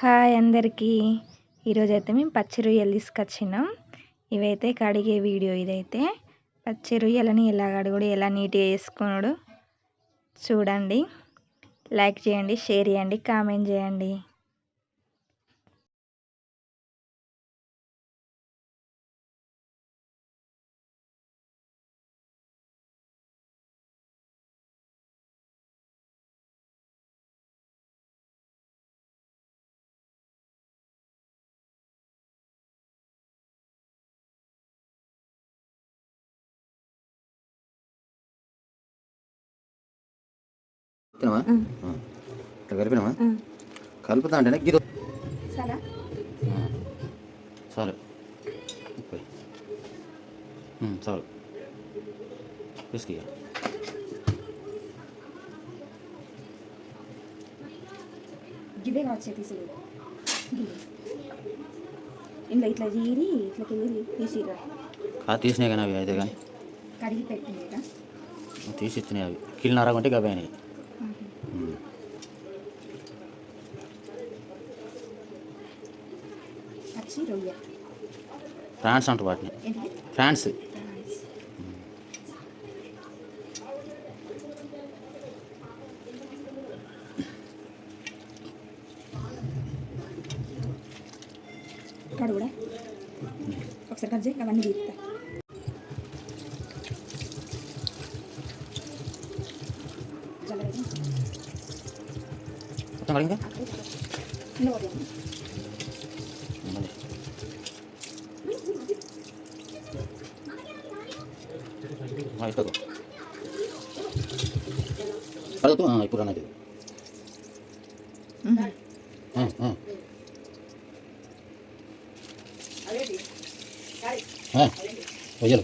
Hi అందరికీ. ఈరోజు అయితే మేము పచ్చి రొయ్యలు తీసుకొచ్చినాం. ఇవైతే కడిగే వీడియో ఇదైతే. పచ్చి రొయ్యలని ఎలా కడుగుడు ఎలా నీట్గా చేసుకున్నాడు చూడండి. లైక్ చేయండి షేర్ చేయండి కామెంట్ చేయండి. ఇట్లా కలిపినావా? కలుపుతా అంటేనే గిరు చాలు. చాలు. కావచ్చు తీసుడు ఇంట్లో ఇట్లా చీరి ఇట్లా తీరి తీసిరా కా తీసినాయి కానీ అవి అయితే కానీ. కడిగి తీసి ఇచ్చినాయి అవి. కిల్నర కొంటే అవి రొయ్య ఫ్రాన్స్ అంట వాటిని. ఫ్రాన్స్ ఇక్కడ కూడా ఒకసారి కట్ చేయి అవన్నీ తీస్తా. మొత్తం కడిగా కింద పోతుంది ఇసుకో కడుగుతూ ఇప్పుడు అన్నది రొయ్యలు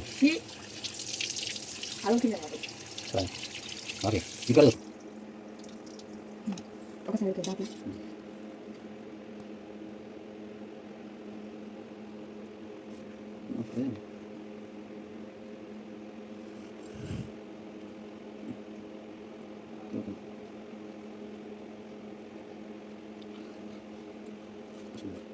అడుగు కింద రాదు సరే ఓకే ఇక్కడ ఒకసారి ఇక్కడ దాకా ఓకే Merci.